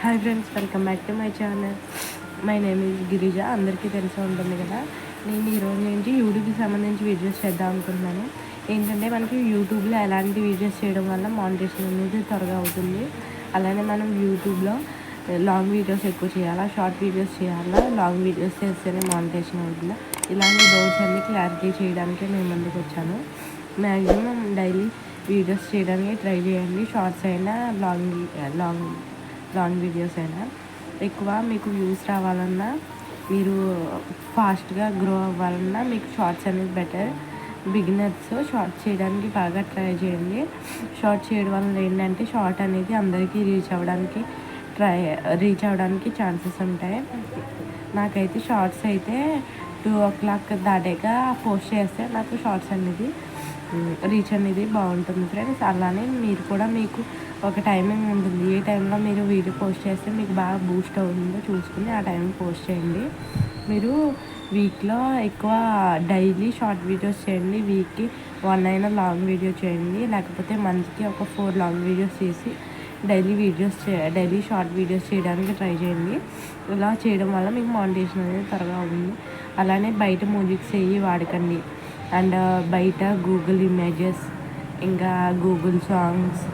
Hi friends welcome back to my channel my name is Girija అందరికీ తెలిసి ఉంటుంది కదా. నేను ఈరోజు నుంచి యూట్యూబ్కి సంబంధించి వీడియోస్ చేద్దాం అనుకుంటున్నాను. ఏంటంటే మనకి యూట్యూబ్లో ఎలాంటి వీడియోస్ చేయడం వల్ల మానిటేషన్ అనేది త్వరగా అవుతుంది. అలానే మనం యూట్యూబ్లో లాంగ్ వీడియోస్ ఎక్కువ చేయాలా షార్ట్ వీడియోస్ చేయాలా లాంగ్ వీడియోస్ చేస్తేనే మానిటేషన్ అవుతుందా? ఇలాంటి డౌట్స్ అన్ని క్లారిటీ చేయడానికి నేను ముందుకు వచ్చాను. మ్యాక్సిమం డైలీ వీడియోస్ చేయడానికి ట్రై చేయండి. షార్ట్స్ అయినా long long eh, long videos అయినా ఎక్కువ మీకు వ్యూస్ రావాలన్నా మీరు ఫాస్ట్గా గ్రో అవ్వాలన్నా మీకు షార్ట్స్ అనేది బెటర్ బిగినర్స్ షార్ట్ చేయడానికి బాగా ట్రై చేయండి. షార్ట్ చేయడం వల్ల ఏంటంటే షార్ట్ అనేది అందరికీ రీచ్ అవ్వడానికి ట్రై రీచ్ అవ్వడానికి ఛాన్సెస్ ఉంటాయి. నాకైతే షార్ట్స్ అయితే టూ ఓ క్లాక్ దాటాక పోస్ట్ చేస్తే నాకు షార్ట్స్ అనేది రీచ్ అనేది బాగుంటుంది ఫ్రెండ్స్ అలానే మీరు కూడా మీకు ఒక టైమింగ్ ఉంటుంది ఏ టైంలో మీరు వీడియో పోస్ట్ చేస్తే మీకు బాగా బూస్ట్ అవుతుందో చూసుకుని ఆ టైం పోస్ట్ చేయండి. మీరు వీక్లో ఎక్కువ డైలీ షార్ట్ వీడియోస్ చేయండి. వీక్కి వన్ అయినా లాంగ్ వీడియో చేయండి. లేకపోతే మంత్కి ఒక ఫోర్ లాంగ్ వీడియోస్ చేసి డైలీ వీడియోస్ చే డైలీ షార్ట్ వీడియోస్ చేయడానికి ట్రై చేయండి. ఇలా చేయడం వల్ల మీకు మానిటేషన్ అనేది త్వరగా అవుతుంది. అలానే బయట మ్యూజిక్స్ ఏవి వాడకండి. అండ్ బయట గూగుల్ ఇమేజెస్ ఇంకా గూగుల్ సాంగ్స్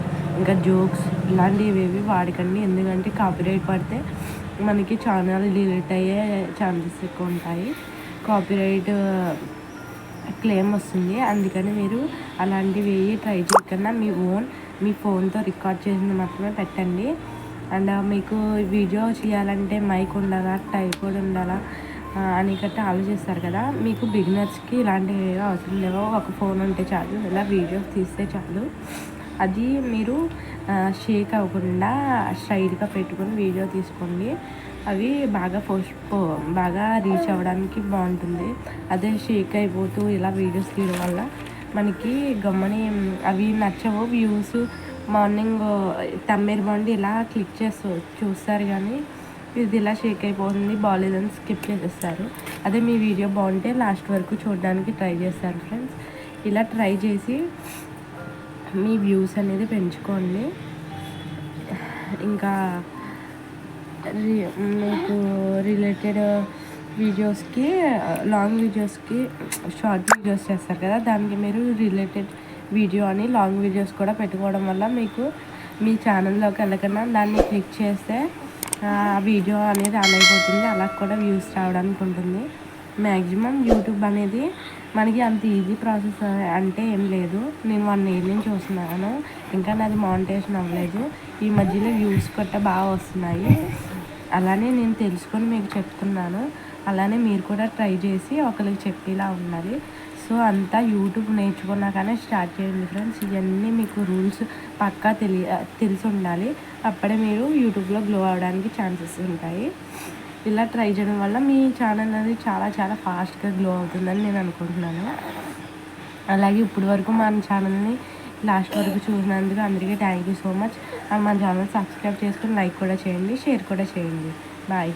ఇంకా జోక్స్ ఇలాంటివి ఏవి వాడకండి. ఎందుకంటే కాపీరైట్ పడితే మనకి ఛానల్ డిలీట్ అయ్యే ఛాన్సెస్ ఎక్కువ ఉంటాయి. కాపీరైట్ క్లెయిమ్ uh, వస్తుంది. అందుకని మీరు అలాంటివి ట్రై చేయకుండా మీ ఓన్ మీ ఫోన్తో రికార్డ్ చేసింది మాత్రమే పెట్టండి. అండ్ uh, మీకు వీడియో చేయాలంటే మైక్ ఉండాలా టైపోడ్ ఉండాలా uh, అని గట్టా ఆలోచిస్తారు కదా. మీకు బిగినర్స్కి ఇలాంటివి అవసరం లేవో? ఒక ఫోన్ ఉంటే చాలు ఇలా వీడియోస్ తీస్తే చాలు. అది మీరు షేక్ అవ్వకుండా స్ట్రైట్గా పెట్టుకొని వీడియో తీసుకోండి. అవి బాగా పోస్ట్ బాగా రీచ్ అవ్వడానికి బాగుంటుంది. అదే షేక్ అయిపోతూ ఇలా వీడియోస్ తీయడం వల్ల మనకి గమ్మని అవి నచ్చవు వ్యూస్ మార్నింగ్ తమ్మేరు బండి ఇలా క్లిక్ చేస్తూ చూస్తారు కానీ ఇది ఇలా షేక్ అయిపోతుంది బాగాలేదని స్కిప్ చేసేస్తారు. అదే మీ వీడియో బాగుంటే లాస్ట్ వరకు చూడడానికి ట్రై చేస్తారు ఫ్రెండ్స్. ఇలా ట్రై చేసి మీ వ్యూస్ అనేది పెంచుకోండి. ఇంకా మీకు రిలేటెడ్ వీడియోస్కి లాంగ్ వీడియోస్కి షార్ట్ వీడియోస్ చేస్తారు కదా దానికి మీరు రిలేటెడ్ వీడియో అని లాంగ్ వీడియోస్ కూడా పెట్టుకోవడం వల్ల మీకు మీ ఛానల్లోకి వెళ్ళకన్నా దాన్ని క్లిక్ చేస్తే ఆ వీడియో అనేది ఆన్ అయిపోతుంది అలా కూడా వ్యూస్ రావడానికి ఉంటుంది. మ్యాక్సిమం యూట్యూబ్ అనేది మనకి అంత ఈజీ ప్రాసెస్ అంటే ఏం లేదు. నేను వన్ ఇయర్ నుంచి చూస్తున్నాను. ఇంకా నాది మానిటేషన్ అవ్వలేదు. ఈ మధ్యలో వ్యూస్ కొట్ట బాగా వస్తున్నాయి. అలానే నేను తెలుసుకొని మీకు చెప్తున్నాను. అలానే మీరు కూడా ట్రై చేసి ఒకరికి చెప్పేలా ఉండాలి. సో అంతా యూట్యూబ్ నేర్చుకున్నాకనే స్టార్ట్ చేయండి ఫ్రెండ్స్ ఇవన్నీ మీకు రూల్స్ పక్కా తెలియ తెలిసి ఉండాలి. అప్పుడే మీరు యూట్యూబ్లో గ్లో అవ్వడానికి ఛాన్సెస్ ఉంటాయి. ఇలా ట్రై చేయడం వల్ల మీ ఛానల్ అనేది చాలా చాలా ఫాస్ట్గా గ్లో అవుతుందని నేను అనుకుంటున్నాను. అలాగే ఇప్పటి వరకు మన ఛానల్ని లాస్ట్ వరకు చూసినందుకు అందరికీ thank you so much and మన ఛానల్ సబ్స్క్రైబ్ చేసుకుని లైక్ కూడా చేయండి షేర్ కూడా చేయండి. బాయ్